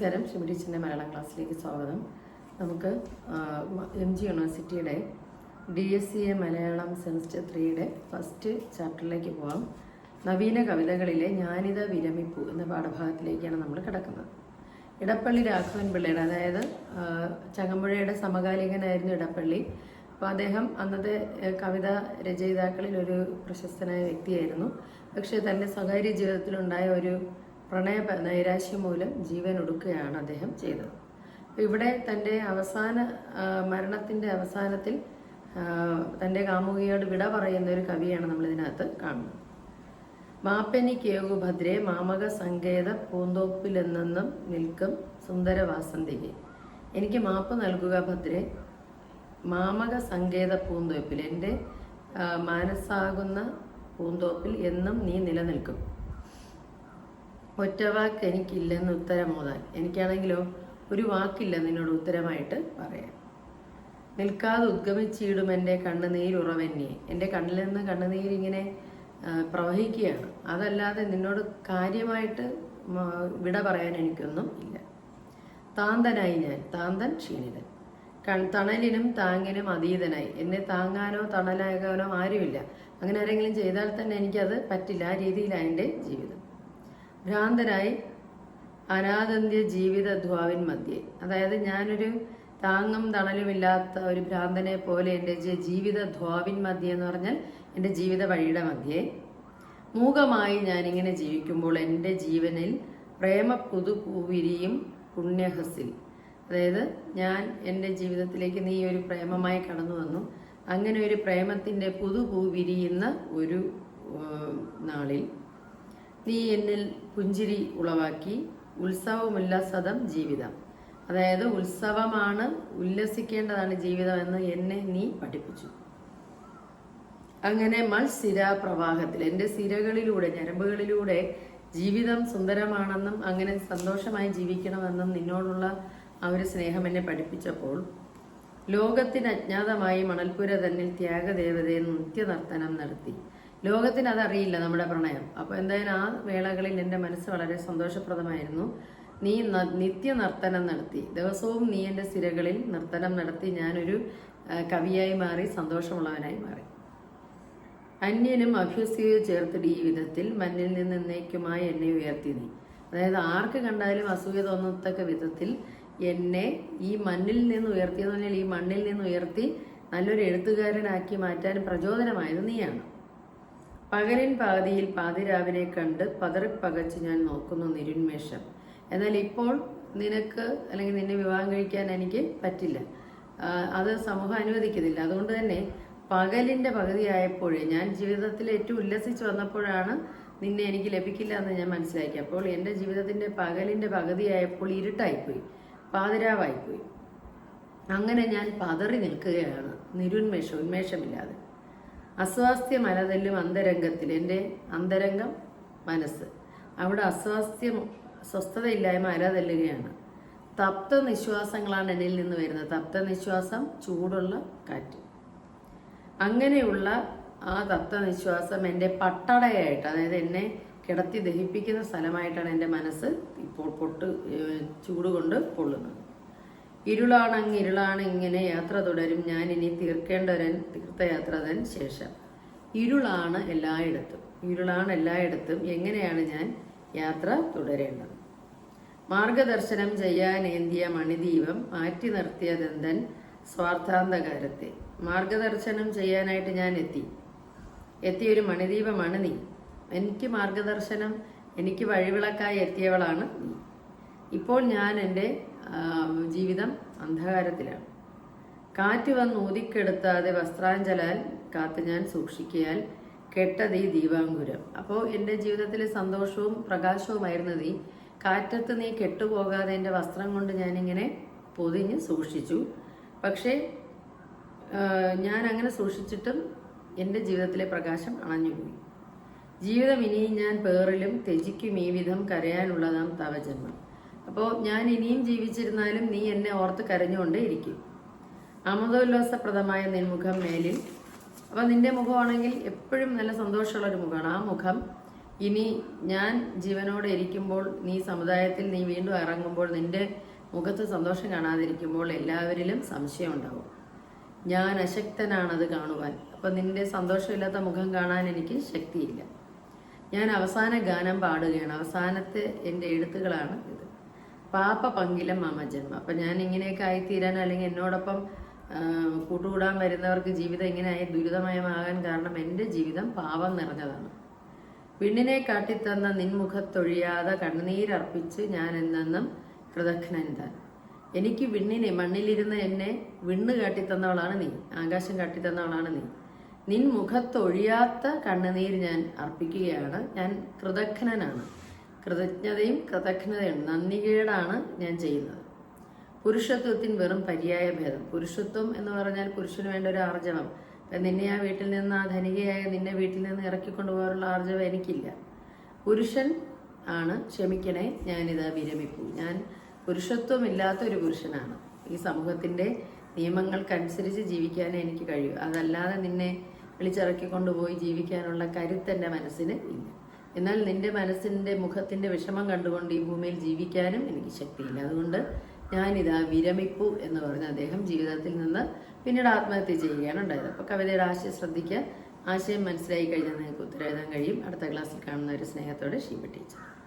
നമസ്കാരം. ഷിമിഡിച്ചിന്റെ മലയാളം ക്ലാസ്സിലേക്ക് സ്വാഗതം. നമുക്ക് എം ജി യൂണിവേഴ്സിറ്റിയുടെ D S C A Malayalam semester ത്രീയുടെ ഫസ്റ്റ് ചാപ്റ്ററിലേക്ക് പോകാം നവീന കവിതകളിലെ ഞാനിത വിരമിപ്പു എന്ന പാഠഭാഗത്തിലേക്കാണ് നമ്മൾ കിടക്കുന്നത്. ഇടപ്പള്ളി രാഘവൻ പിള്ളയുടെ അതായത് ചങ്ങമ്പുഴയുടെ സമകാലികനായിരുന്നു ഇടപ്പള്ളി. അപ്പോൾ അദ്ദേഹം അന്നത്തെ കവിത രചയിതാക്കളിൽ ഒരു പ്രശസ്തനായ വ്യക്തിയായിരുന്നു. പക്ഷേ തന്റെ സ്വകാര്യ ജീവിതത്തിലുണ്ടായ ഒരു പ്രണയ നൈരാശ്യം മൂലം ജീവൻ ഒടുക്കുകയാണ് അദ്ദേഹം ചെയ്തത്. ഇവിടെ തന്റെ അവസാന മരണത്തിന്റെ അവസാനത്തിൽ തന്റെ കാമുകിയോട് വിട പറയുന്ന ഒരു കവിയാണ് നമ്മൾ ഇതിനകത്ത് കാണുന്നത്. മാപ്പനി കേവു ഭദ്രേ മാമക സങ്കേത പൂന്തോപ്പിലെന്നെന്നും നിൽക്കും സുന്ദര വാസന്തികെ എനിക്ക് മാപ്പ് നൽകുക ഭദ്രേ മാമക സങ്കേത പൂന്തോപ്പിൽ. എന്റെ മാനസാകുന്ന പൂന്തോപ്പിൽ എന്നും നീ നിലനിൽക്കും. ഒറ്റ വാക്ക് എനിക്കില്ലെന്ന് ഉത്തരമോതാൻ എനിക്കാണെങ്കിലോ ഒരു വാക്കില്ല നിന്നോട് ഉത്തരമായിട്ട് പറയാൻ. നിൽക്കാതെ ഉദ്ഗമിച്ചിടും എന്റെ കണ്ണുനീരുറവന്നെ. എന്റെ കണ്ണിൽ നിന്ന് കണ്ണുനീരിങ്ങനെ പ്രവഹിക്കുകയാണ്. അതല്ലാതെ നിന്നോട് കാര്യമായിട്ട് വിട പറയാൻ എനിക്കൊന്നും ഇല്ല. താന്തനായി ഞാൻ. താന്തൻ ക്ഷീണിതൻ. കൺ തണലിനും താങ്ങിനും അതീതനായി. എന്നെ താങ്ങാനോ തണലാകാനോ ആരുമില്ല. അങ്ങനെ ആരെങ്കിലും ചെയ്താൽ തന്നെ എനിക്കത് പറ്റില്ല. ആ രീതിയിലാണ് എന്റെ ജീവിതം. ഭ്രാന്തനായി അനാദന്ത്യ ജീവിത ധ്വാവിൻ മധ്യേ. അതായത് ഞാനൊരു താങ്ങും തണലുമില്ലാത്ത ഒരു ഭ്രാന്തനെ പോലെ എന്റെ ജീവിത ധ്വാവിൻ മധ്യേ എന്ന് പറഞ്ഞാൽ എന്റെ ജീവിത വഴിയുടെ മധ്യേ. മൂകമായി ഞാനിങ്ങനെ ജീവിക്കുമ്പോൾ എന്റെ ജീവനിൽ പ്രേമ പുതുപൂവിരിയും പുണ്യഹസിൽ. അതായത് ഞാൻ എന്റെ ജീവിതത്തിലേക്ക് നീ ഒരു പ്രേമമായി കടന്നു വന്നു. അങ്ങനെ ഒരു പ്രേമത്തിന്റെ പുതുപൂ വിരിയുന്ന ഒരു നാളിൽ നീ എന്നിൽ പുഞ്ചിരി ഉളവാക്കി ഉത്സവമുല്ലാസതം ജീവിതം. അതായത് ഉത്സവമാണ് ഉല്ലസിക്കേണ്ടതാണ് ജീവിതം എന്ന് എന്നെ നീ പഠിപ്പിച്ചു. അങ്ങനെ മത്സിര പ്രവാഹത്തിൽ എന്റെ സിരകളിലൂടെ ഞരമ്പുകളിലൂടെ ജീവിതം സുന്ദരമാണെന്നും അങ്ങനെ സന്തോഷമായി ജീവിക്കണമെന്നും നിന്നോടുള്ള ആ ഒരു സ്നേഹം എന്നെ പഠിപ്പിച്ചപ്പോൾ ലോകത്തിന് അജ്ഞാതമായി മണൽപ്പുര തന്നിൽ ത്യാഗദേവതയെ നിത്യനർത്തനം നടത്തി. ലോകത്തിന് അതറിയില്ല നമ്മുടെ പ്രണയം. അപ്പോൾ എന്തായാലും ആ വേളകളിൽ എന്റെ മനസ്സ് വളരെ സന്തോഷപ്രദമായിരുന്നു. നീ നിത്യ നർത്തനം നടത്തി. ദിവസവും നീ എന്റെ സിരകളിൽ നർത്തനം നടത്തി ഞാനൊരു കവിയായി മാറി സന്തോഷമുള്ളവനായി മാറി. അന്യനും അഭ്യസിയോ ചേർത്തിട്ട് ഈ വിധത്തിൽ മഞ്ഞിൽ നിന്ന് എന്നേക്കുമായി എന്നെ ഉയർത്തി നീ. അതായത് ആർക്ക് കണ്ടാലും അസൂയ തോന്നത്തക്ക വിധത്തിൽ എന്നെ ഈ മണ്ണിൽ നിന്ന് ഉയർത്തിയെന്ന് പറഞ്ഞാൽ ഈ മണ്ണിൽ നിന്ന് ഉയർത്തി നല്ലൊരു എഴുത്തുകാരനാക്കി മാറ്റാൻ പ്രചോദനമായത് നീയാണ്. പകലിൻ പാതിയിൽ പാതിരാവിനെ കണ്ട് പതറിപ്പകച്ച് ഞാൻ നോക്കുന്നു നിരുന്മേഷം. എന്നാൽ ഇപ്പോൾ നിനക്ക് അല്ലെങ്കിൽ നിന്നെ വിവാഹം കഴിക്കാൻ എനിക്ക് പറ്റില്ല. അത് സമൂഹം അനുവദിക്കുന്നില്ല. അതുകൊണ്ട് തന്നെ പകലിന്റെ പകുതിയായപ്പോഴേ ഞാൻ ജീവിതത്തിൽ ഏറ്റവും ഉല്ലസിച്ച് വന്നപ്പോഴാണ് നിന്നെ എനിക്ക് ലഭിക്കില്ല എന്ന് ഞാൻ മനസ്സിലാക്കി അപ്പോൾ എന്റെ ജീവിതത്തിന്റെ പകലിന്റെ പകുതിയായപ്പോൾ ഇരുട്ടായിപ്പോയി. പാതിരാവായിപ്പോയി. അങ്ങനെ ഞാൻ പതറി നിൽക്കുകയാണ്. നിരുന്മേഷം ഉന്മേഷമില്ലാതെ. അസ്വാസ്ഥ്യം അലതല്ലും അന്തരംഗത്തിൽ. എന്റെ അന്തരംഗം മനസ്സ്. അവിടെ അസ്വാസ്ഥ്യം സ്വസ്ഥതയില്ലായ്മ അലതല്ലുകയാണ്. തപ്ത നിശ്വാസങ്ങളാണ് എന്നിൽ നിന്ന് വരുന്നത്. തപ്ത നിശ്വാസം ചൂടുള്ള കാറ്റ്. അങ്ങനെയുള്ള ആ തപ്ത നിശ്വാസം എന്റെ പട്ടടയായിട്ട് അതായത് എന്നെ കിടത്തി ദഹിപ്പിക്കുന്ന സ്ഥലമായിട്ടാണ് എന്റെ മനസ്സ് ഇപ്പോൾ പൊട്ട് ചൂടുകൊണ്ട് പൊള്ളുന്നത്. ഇരുളാണങ്ങ് ഇരുളാണ് ഇങ്ങനെ യാത്ര തുടരും. ഞാൻ ഇനി തീർക്കേണ്ടവരൻ തീർത്ഥയാത്രതൻ ശേഷം. ഇരുളാണ് എല്ലായിടത്തും. ഇരുളാണ് എല്ലായിടത്തും. എങ്ങനെയാണ് ഞാൻ യാത്ര തുടരേണ്ടത്? മാർഗദർശനം ചെയ്യാനേന്തിയ മണിദീപം മാറ്റി നിർത്തിയതെന്തൻ സ്വാർത്ഥാന്തകാരത്തെ മാർഗദർശനം ചെയ്യാനായിട്ട് ഞാൻ എത്തി. എത്തിയ ഒരു മണിദീപമാണ് നീ. എനിക്ക് മാർഗദർശനം എനിക്ക് വഴിവിളക്കായി എത്തിയവളാണ് നീ. ഇപ്പോൾ ഞാൻ എന്റെ ജീവിതം അന്ധകാരത്തിലാണ്. കാറ്റ് വന്ന് ഊതിക്കെടുത്താതെ വസ്ത്രാഞ്ചലാൽ കാത്ത് ഞാൻ സൂക്ഷിക്കിയാൽ കെട്ടത് ഈ ദീപാങ്കുരം. അപ്പോൾ എന്റെ ജീവിതത്തിലെ സന്തോഷവും പ്രകാശവുമായിരുന്നത് ഈ കാറ്റത്ത് നീ കെട്ടുപോകാതെ എന്റെ വസ്ത്രം കൊണ്ട് ഞാനിങ്ങനെ പൊതിഞ്ഞ് സൂക്ഷിച്ചു. പക്ഷേ ഞാൻ അങ്ങനെ സൂക്ഷിച്ചിട്ടും എന്റെ ജീവിതത്തിലെ പ്രകാശം അണഞ്ഞുപോയി. ജീവിതം ഇനിയും ഞാൻ പേറിലും ത്യജിക്കും ഈ വിധം കരയാനുള്ളതാം തവജന്മം അപ്പോൾ ഞാൻ ഇനിയും ജീവിച്ചിരുന്നാലും നീ എന്നെ ഓർത്ത് കരഞ്ഞുകൊണ്ടേ ഇരിക്കും. അമൃതോല്ലാസപ്രദമായ നിൻമുഖം മേലിൽ. അപ്പോൾ നിന്റെ മുഖമാണെങ്കിൽ എപ്പോഴും നല്ല സന്തോഷമുള്ള ഒരു മുഖമാണ്. ആ മുഖം ഇനി ഞാൻ ജീവനോടെ ഇരിക്കുമ്പോൾ നീ സമുദായത്തിൽ നീ വീണ്ടും ഇറങ്ങുമ്പോൾ നിന്റെ മുഖത്ത് സന്തോഷം കാണാതിരിക്കുമ്പോൾ എല്ലാവരിലും സംശയം ഉണ്ടാവും. ഞാൻ അശക്തനാണത് കാണുവാൻ. അപ്പം നിന്റെ സന്തോഷമില്ലാത്ത മുഖം കാണാൻ എനിക്ക് ശക്തിയില്ല. ഞാൻ അവസാന ഗാനം പാടുകയാണ്. അവസാനത്തെ എന്റെ എഴുത്തുകളാണ് ഇത്. പാപ്പ പങ്കിലെ മാമ ജന്മം. അപ്പം ഞാൻ ഇങ്ങനെയൊക്കെ ആയിത്തീരാൻ അല്ലെങ്കിൽ എന്നോടൊപ്പം കൂട്ടുകൂടാൻ വരുന്നവർക്ക് ജീവിതം ഇങ്ങനെയായി ദുരിതമയമാകാൻ കാരണം എന്റെ ജീവിതം പാപം നിറഞ്ഞതാണ്. പെണ്ണിനെ കാട്ടിത്തന്ന നിൻമുഖത്തൊഴിയാതെ കണ്ണുനീരർപ്പിച്ച് ഞാൻ എന്നെന്നും കൃതജ്ഞൻ താൻ എനിക്ക് വിണ്ണിനെ മണ്ണിലിരുന്ന് എന്നെ വിണ്ണ് കാട്ടിത്തന്നവളാണ് നീ ആകാശം കാട്ടിത്തന്നവളാണ് നീ. നിൻ മുഖത്തൊഴിയാത്ത കണ്ണുനീർ ഞാൻ അർപ്പിക്കുകയാണ് ഞാൻ കൃതജ്ഞനാണ്. കൃതജ്ഞതയും കൃതജ്ഞതയും നന്ദികേടാണ് ഞാൻ ചെയ്യുന്നത്. പുരുഷത്വത്തിന് വെറും പര്യായ ഭേദം പുരുഷത്വം എന്ന് പറഞ്ഞാൽ പുരുഷന് വേണ്ട ഒരു ആർജവം. നിന്നെ ആ വീട്ടിൽ നിന്ന് ആ ധനികയായ നിന്നെ വീട്ടിൽ നിന്ന് ഇറക്കിക്കൊണ്ടുപോകാനുള്ള ആർജവം എനിക്കില്ല. പുരുഷൻ ആണ് ക്ഷമിക്കണേ ഞാനിത് വിരമിക്കും ഞാൻ പുരുഷത്വമില്ലാത്ത ഒരു പുരുഷനാണ്. ഈ സമൂഹത്തിന്റെ നിയമങ്ങൾക്കനുസരിച്ച് ജീവിക്കാനേ എനിക്ക് കഴിയൂ. അതല്ലാതെ നിന്നെ വിളിച്ചിറക്കിക്കൊണ്ടുപോയി ജീവിക്കാനുള്ള കരുത്തെന്റെ മനസ്സിന് ഇല്ല. എന്നാൽ നിന്റെ മനസ്സിന്റെ മുഖത്തിന്റെ വിഷമം കണ്ടുകൊണ്ട് ഈ ഭൂമിയിൽ ജീവിക്കാനും എനിക്ക് ശക്തിയില്ല. അതുകൊണ്ട് ഞാനിതാ വിരമിപ്പു എന്ന് പറഞ്ഞ് അദ്ദേഹം ജീവിതത്തിൽ നിന്ന് പിന്നീട് ആത്മഹത്യ ചെയ്യുകയാണ് ഉണ്ടായത്. അപ്പോൾ കവിതയുടെ ആശയം ശ്രദ്ധിക്കുക. ആശയം മനസ്സിലായി കഴിഞ്ഞാൽ നിങ്ങൾക്ക് ഉത്തരം എഴുതാൻ കഴിയും. അടുത്ത ക്ലാസ്സിൽ കാണുന്ന ഒരു സ്നേഹത്തോടെ ഷീബ ടീച്ചർ.